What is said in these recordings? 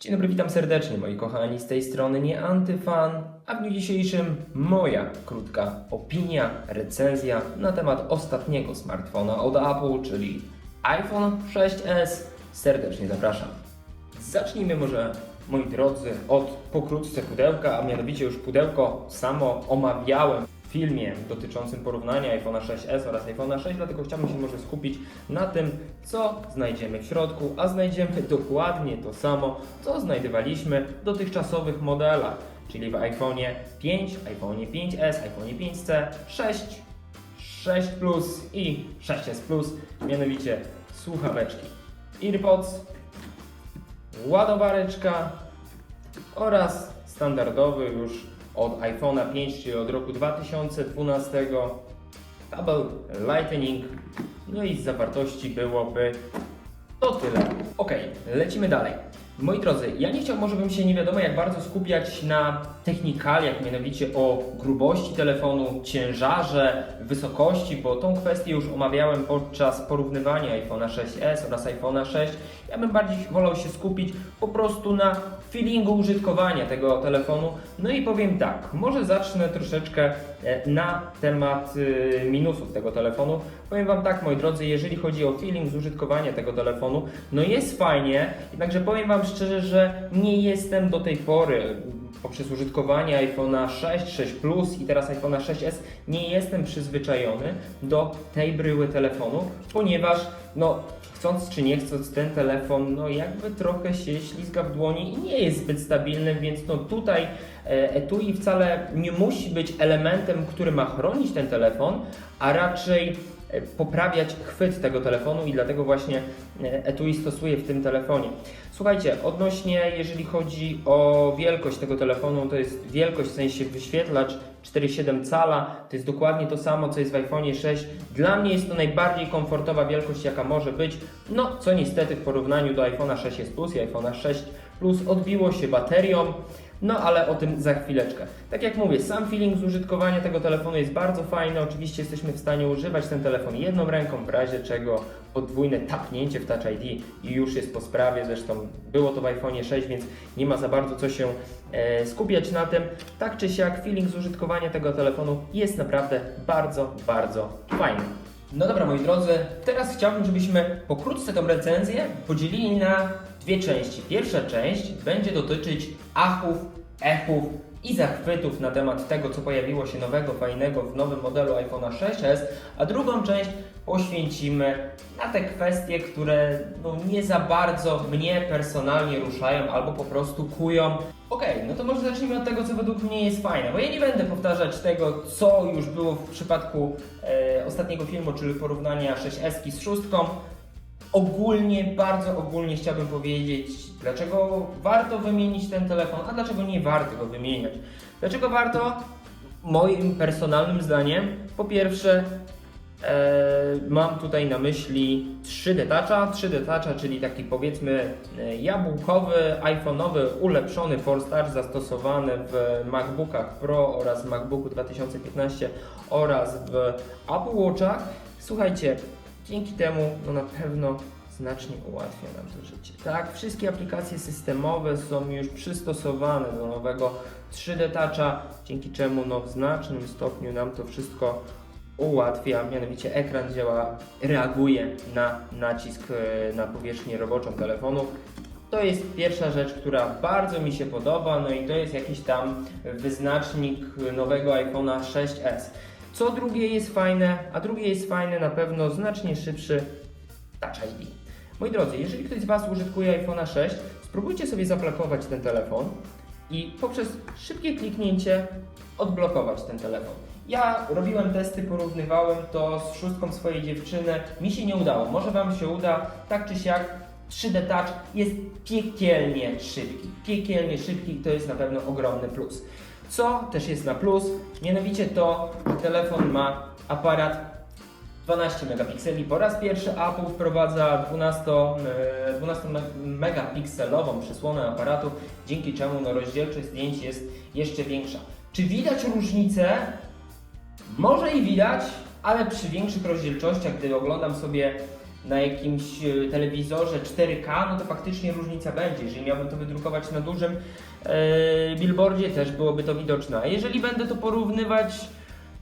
Dzień dobry, witam serdecznie moi kochani, z tej strony nie antyfan, a w dniu dzisiejszym moja krótka opinia, recenzja na temat ostatniego smartfona od Apple, czyli iPhone 6s. Serdecznie zapraszam. Zacznijmy może, moi drodzy, od pokrótce pudełka, a mianowicie już pudełko samo omawiałem filmie dotyczącym porównania iPhone'a 6s oraz iPhone'a 6, dlatego chciałbym się może skupić na tym, co znajdziemy w środku, a znajdziemy dokładnie to samo, co znajdowaliśmy w dotychczasowych modelach, czyli w iPhone'ie 5, iPhone'ie 5s, iPhone'ie 5c, 6, 6 Plus i 6s Plus, mianowicie słuchaweczki AirPods, ładowareczka oraz standardowy już od iPhone'a 5, czyli od roku 2012 kabel Lightning. No i z zawartości byłoby to tyle. Ok, lecimy dalej. Moi drodzy, ja nie chciałbym, się nie wiadomo jak bardzo skupiać na technikaliach, mianowicie o grubości telefonu, ciężarze, wysokości, bo tą kwestię już omawiałem podczas porównywania iPhone'a 6s oraz iPhone'a 6. Ja bym bardziej wolał się skupić po prostu na feelingu użytkowania tego telefonu. No i powiem tak, może zacznę troszeczkę e, na temat y, minusów tego telefonu. Powiem Wam tak, moi drodzy, jeżeli chodzi o feeling z użytkowania tego telefonu, no jest fajnie, jednakże powiem Wam szczerze, że nie jestem do tej pory poprzez użytkowanie iPhone'a 6, 6 Plus i teraz iPhone'a 6s nie jestem przyzwyczajony do tej bryły telefonu, ponieważ no chcąc czy nie chcąc ten telefon no jakby trochę się ślizga w dłoni i nie jest zbyt stabilny, więc no tutaj etui wcale nie musi być elementem, który ma chronić ten telefon, a raczej poprawiać chwyt tego telefonu i dlatego właśnie e, etui stosuję w tym telefonie. Słuchajcie, odnośnie jeżeli chodzi o wielkość tego telefonu, to jest wielkość w sensie wyświetlacz 4,7 cala, to jest dokładnie to samo co jest w iPhone 6. Dla mnie jest to najbardziej komfortowa wielkość jaka może być, no co niestety w porównaniu do iPhone'a 6s Plus i iPhone'a 6 Plus odbiło się baterią. No ale o tym za chwileczkę. Tak jak mówię, sam feeling z użytkowania tego telefonu jest bardzo fajny. Oczywiście jesteśmy w stanie używać ten telefon jedną ręką, w razie czego podwójne tapnięcie w Touch ID już jest po sprawie. Zresztą było to w iPhone 6, więc nie ma za bardzo co się e, skupiać na tym. Tak czy siak, feeling z użytkowania tego telefonu jest naprawdę bardzo, bardzo fajny. No dobra, moi drodzy, teraz chciałbym, żebyśmy pokrótce tą recenzję podzielili na dwie części. Pierwsza część będzie dotyczyć achów, echów i zachwytów na temat tego, co pojawiło się nowego, fajnego w nowym modelu iPhone'a 6s, a drugą część poświęcimy na te kwestie, które no, nie za bardzo mnie personalnie ruszają albo po prostu kują. Okej, no to może zacznijmy od tego, co według mnie jest fajne, bo ja nie będę powtarzać tego, co już było w przypadku e, ostatniego filmu, czyli porównania 6S z szóstką. Ogólnie, bardzo ogólnie chciałbym powiedzieć, dlaczego warto wymienić ten telefon, a dlaczego nie warto go wymieniać. Dlaczego warto? Moim personalnym zdaniem, po pierwsze, e, mam tutaj na myśli 3D Toucha. 3D Toucha, czyli taki powiedzmy e, jabłkowy, iPhone'owy, ulepszony Touch zastosowany w MacBookach Pro oraz MacBooku 2015 oraz w Apple Watchach. Słuchajcie, Dzięki temu no na pewno znacznie ułatwia nam to życie. Tak, wszystkie aplikacje systemowe są już przystosowane do nowego 3D Toucha, dzięki czemu no, w znacznym stopniu nam to wszystko ułatwia, mianowicie ekran działa, reaguje na nacisk e, na powierzchnię roboczą telefonu. To jest pierwsza rzecz, która bardzo mi się podoba, no i to jest jakiś tam wyznacznik nowego iPhone'a 6s. Co drugie jest fajne, a drugie jest fajne na pewno znacznie szybszy Touch ID. Moi drodzy, jeżeli ktoś z Was użytkuje iPhone'a 6, spróbujcie sobie zaplakować ten telefon i poprzez szybkie kliknięcie odblokować ten telefon. Ja robiłem testy, porównywałem to z szóstką swojej dziewczyny, mi się nie udało. Może Wam się uda, tak czy siak 3D Touch jest piekielnie szybki. Piekielnie szybki to jest na pewno ogromny plus. Co też jest na plus, mianowicie to, telefon ma aparat 12 megapikseli. Po raz pierwszy Apple wprowadza 12, e, 12 me- megapikselową przysłonę aparatu, dzięki czemu no, rozdzielczość zdjęć jest jeszcze większa. Czy widać różnicę? Może i widać, ale przy większych rozdzielczościach, gdy oglądam sobie na jakimś e, telewizorze 4K, no to faktycznie różnica będzie. Jeżeli miałbym to wydrukować na dużym e, billboardzie, też byłoby to widoczne. A jeżeli będę to porównywać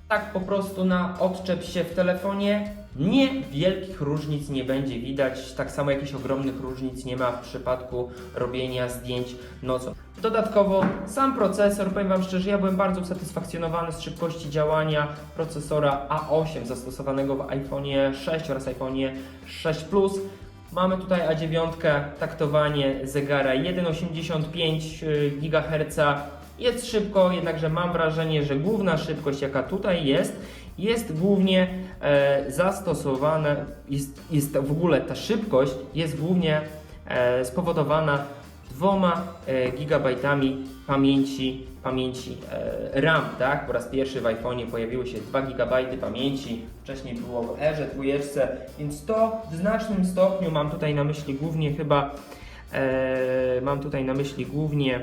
tak po prostu na odczep się w telefonie, nie wielkich różnic nie będzie widać, tak samo jakichś ogromnych różnic nie ma w przypadku robienia zdjęć nocą. Dodatkowo sam procesor, powiem Wam szczerze, ja byłem bardzo usatysfakcjonowany z szybkości działania procesora A8 zastosowanego w iPhone 6 oraz iPhone 6 Plus. Mamy tutaj A9, taktowanie zegara 1,85 GHz. Jest szybko, jednakże mam wrażenie, że główna szybkość, jaka tutaj jest, jest głównie e, zastosowana, jest, jest w ogóle ta szybkość jest głównie e, spowodowana dwoma e, gigabajtami pamięci, pamięci e, RAM, tak? Po raz pierwszy w iPhone'ie pojawiły się 2 GB pamięci, wcześniej było w Erze dwójeczce, więc to w znacznym stopniu mam tutaj na myśli głównie chyba e, mam tutaj na myśli głównie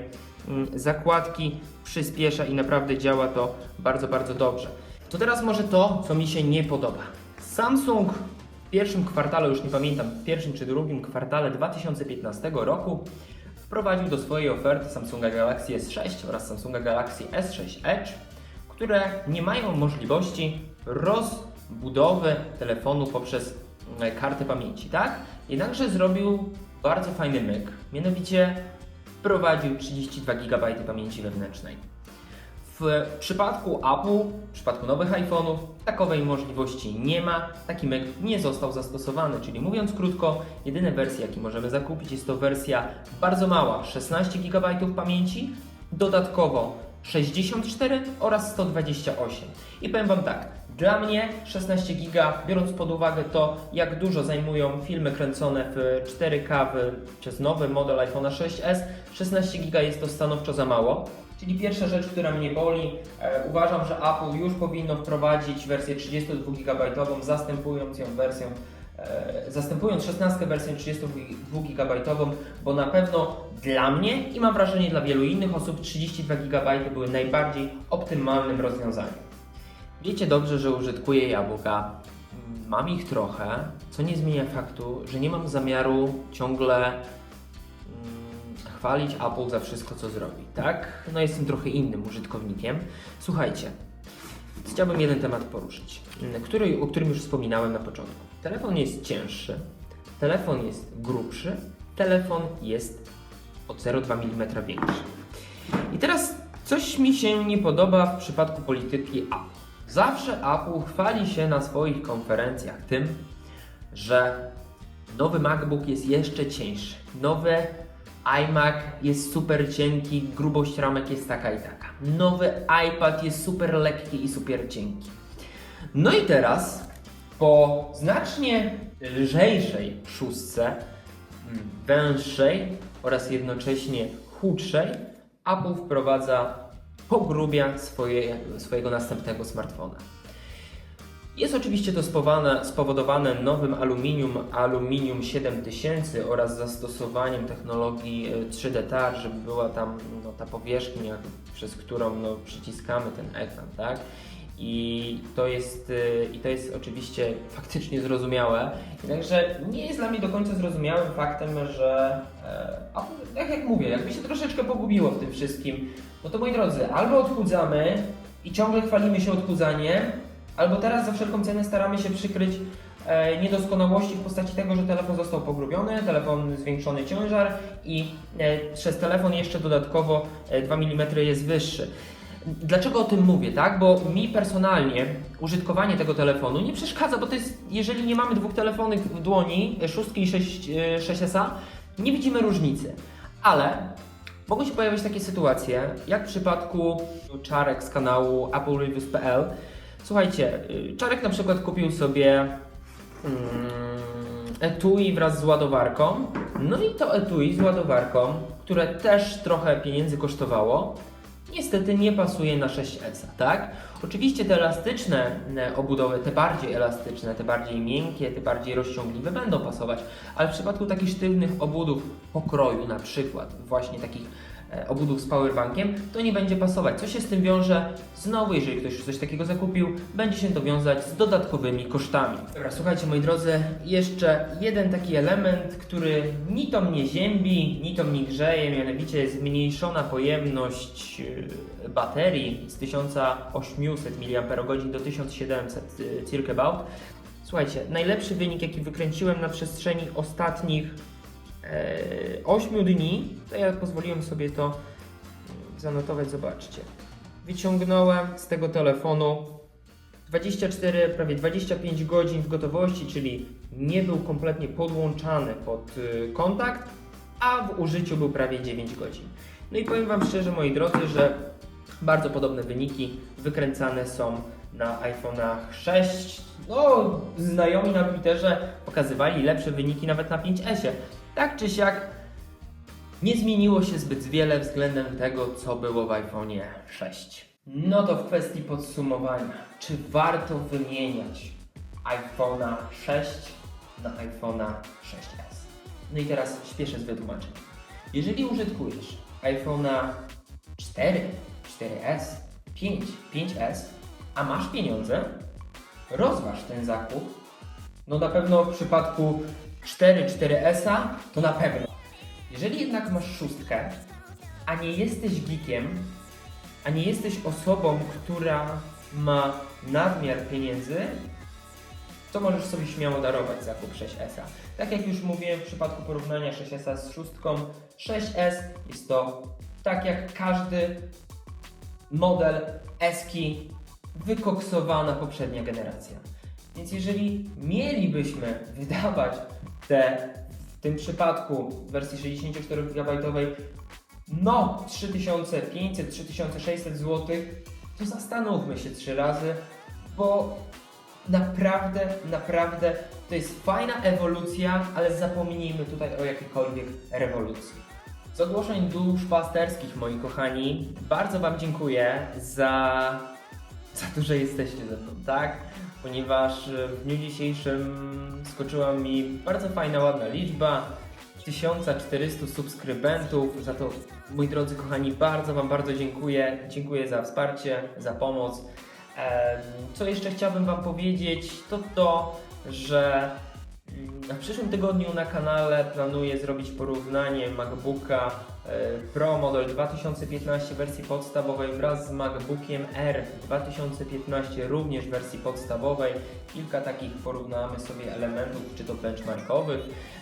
mm, zakładki, przyspiesza i naprawdę działa to bardzo, bardzo dobrze. To teraz może to, co mi się nie podoba. Samsung w pierwszym kwartale, już nie pamiętam, w pierwszym czy drugim kwartale 2015 roku wprowadził do swojej oferty Samsunga Galaxy S6 oraz Samsunga Galaxy S6 Edge, które nie mają możliwości rozbudowy telefonu poprzez e, kartę pamięci, tak? Jednakże zrobił bardzo fajny myk, mianowicie wprowadził 32 GB pamięci wewnętrznej. W przypadku Apple, w przypadku nowych iPhone'ów, takowej możliwości nie ma, taki myk nie został zastosowany, czyli mówiąc krótko, jedyne wersje, jakie możemy zakupić, jest to wersja bardzo mała, 16 GB pamięci, dodatkowo 64 oraz 128. I powiem Wam tak, dla mnie 16 giga, biorąc pod uwagę to, jak dużo zajmują filmy kręcone w 4K w, przez nowy model iPhone 6s, 16 giga jest to stanowczo za mało. Czyli pierwsza rzecz, która mnie boli, e, uważam, że Apple już powinno wprowadzić wersję 32 GB, zastępując ją wersją e, zastępując 16 wersją 32 GB, bo na pewno dla mnie i mam wrażenie dla wielu innych osób 32 GB były najbardziej optymalnym rozwiązaniem. Wiecie dobrze, że użytkuję jabłka. Mam ich trochę, co nie zmienia faktu, że nie mam zamiaru ciągle chwalić Apple za wszystko, co zrobi, tak? No jestem trochę innym użytkownikiem. Słuchajcie, chciałbym jeden temat poruszyć, mm, który, o którym już wspominałem na początku. Telefon jest cięższy, telefon jest grubszy, telefon jest o 0,2 mm większy. I teraz coś mi się nie podoba w przypadku polityki Apple. Zawsze Apple chwali się na swoich konferencjach tym, że nowy MacBook jest jeszcze cieńszy. Nowy iMac jest super cienki, grubość ramek jest taka i taka. Nowy iPad jest super lekki i super cienki. No i teraz po znacznie lżejszej szóstce, mm, węższej oraz jednocześnie chudszej, Apple wprowadza, pogrubia swoje, swojego następnego smartfona. Jest oczywiście to spowodowane, nowym aluminium, aluminium 7000 oraz zastosowaniem technologii e, 3D Touch, żeby była tam no, ta powierzchnia, przez którą no, przyciskamy ten ekran, tak? I to, jest, e, I to jest oczywiście faktycznie zrozumiałe. Jednakże nie jest dla mnie do końca zrozumiałym faktem, że e, a, tak jak mówię, jakby się troszeczkę pogubiło w tym wszystkim, no to moi drodzy, albo odchudzamy i ciągle chwalimy się odchudzaniem, Albo teraz za wszelką cenę staramy się przykryć e, niedoskonałości w postaci tego, że telefon został pogrubiony, telefon zwiększony ciężar i e, przez telefon jeszcze dodatkowo e, 2 mm jest wyższy. Dlaczego o tym mówię, tak? Bo mi personalnie użytkowanie tego telefonu nie przeszkadza, bo to jest, jeżeli nie mamy dwóch telefonów w dłoni, e, szóstki i 6, e, 6S, nie widzimy różnicy. Ale mogą się pojawić takie sytuacje, jak w przypadku Czarek z kanału AppleReviews.pl, Słuchajcie, y, Czarek na przykład kupił sobie mm, etui wraz z ładowarką. No i to etui z ładowarką, które też trochę pieniędzy kosztowało, niestety nie pasuje na 6S, tak? Oczywiście te elastyczne e, obudowy, te bardziej elastyczne, te bardziej miękkie, te bardziej rozciągliwe będą pasować, ale w przypadku takich sztywnych obudów pokroju na przykład, właśnie takich obudów z powerbankiem, to nie będzie pasować. Co się z tym wiąże? Znowu, jeżeli ktoś już coś takiego zakupił, będzie się to wiązać z dodatkowymi kosztami. Dobra, słuchajcie moi drodzy, jeszcze jeden taki element, który ni to mnie ziębi, ni to mnie grzeje, mianowicie zmniejszona pojemność e, baterii z 1800 mAh do 1700 e, circa about. Słuchajcie, najlepszy wynik jaki wykręciłem na przestrzeni ostatnich e, 8 dni, to ja pozwoliłem sobie to mm, zanotować, zobaczcie. Wyciągnąłem z tego telefonu 24, prawie 25 godzin w gotowości, czyli nie był kompletnie podłączany pod y, kontakt, a w użyciu był prawie 9 godzin. No i powiem Wam szczerze, moi drodzy, że bardzo podobne wyniki wykręcane są na iPhone'ach 6. No, znajomi na Twitterze pokazywali lepsze wyniki nawet na 5S. Tak czy siak, nie zmieniło się zbyt wiele względem tego, co było w iPhone'ie 6. No to w kwestii podsumowania, czy warto wymieniać iPhone'a 6 na iPhone'a 6s? No i teraz śpieszę z wytłumaczeniem. Jeżeli użytkujesz iPhone'a 4, 4S, 5, 5S, a masz pieniądze, rozważ ten zakup. No na pewno w przypadku 4, 4S-a to na pewno. Jeżeli jednak masz szóstkę, a nie jesteś geekiem, a nie jesteś osobą, która ma nadmiar pieniędzy, to możesz sobie śmiało darować zakup 6S. Tak jak już mówiłem w przypadku porównania 6S z szóstką, 6S jest to tak jak każdy model Eski wykoksowana poprzednia generacja. Więc jeżeli mielibyśmy wydawać te, w tym przypadku w wersji 64 GB no 3500-3600 zł, to zastanówmy się trzy razy, bo naprawdę, naprawdę to jest fajna ewolucja, ale zapomnijmy tutaj o jakiejkolwiek rewolucji. Z ogłoszeń duszpasterskich, moi kochani, bardzo Wam dziękuję za, za to, że jesteście ze mną, tak? Ponieważ e, w dniu dzisiejszym skoczyła mi bardzo fajna, ładna liczba. 1400 subskrybentów. Za to, moi drodzy kochani, bardzo Wam bardzo dziękuję. Dziękuję za wsparcie, za pomoc. Co jeszcze chciałbym Wam powiedzieć, to to, że mm, na przyszłym tygodniu na kanale planuję zrobić porównanie MacBooka Pro model 2015 wersji podstawowej wraz z MacBookiem R 2015 również wersji podstawowej. Kilka takich porównamy sobie elementów, czy to benchmarkowych,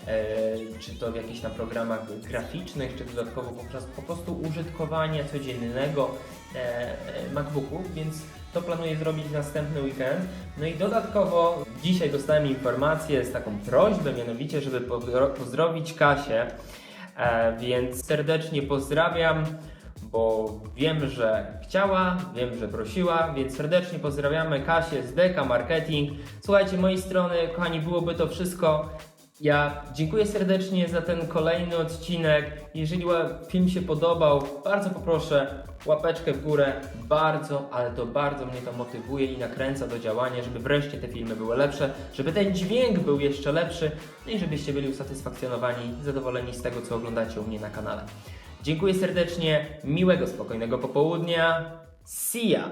e, czy to w jakichś tam programach graficznych, czy dodatkowo po prostu, po prostu użytkowania codziennego e, e, MacBooków, więc to planuję zrobić następny weekend. No i dodatkowo dzisiaj dostałem informację z taką prośbą, mianowicie, żeby pozdro- pozdrowić Kasię, e, więc serdecznie pozdrawiam, bo wiem, że chciała, wiem, że prosiła, więc serdecznie pozdrawiamy Kasię z Deka Marketing. Słuchajcie, mojej strony, kochani, byłoby to wszystko. Ja dziękuję serdecznie za ten kolejny odcinek. Jeżeli film się podobał, bardzo poproszę łapeczkę w górę. Bardzo, ale to bardzo mnie to motywuje i nakręca do działania, żeby wreszcie te filmy były lepsze, żeby ten dźwięk był jeszcze lepszy, no i żebyście byli usatysfakcjonowani, zadowoleni z tego, co oglądacie u mnie na kanale. Dziękuję serdecznie, miłego, spokojnego popołudnia. See ya!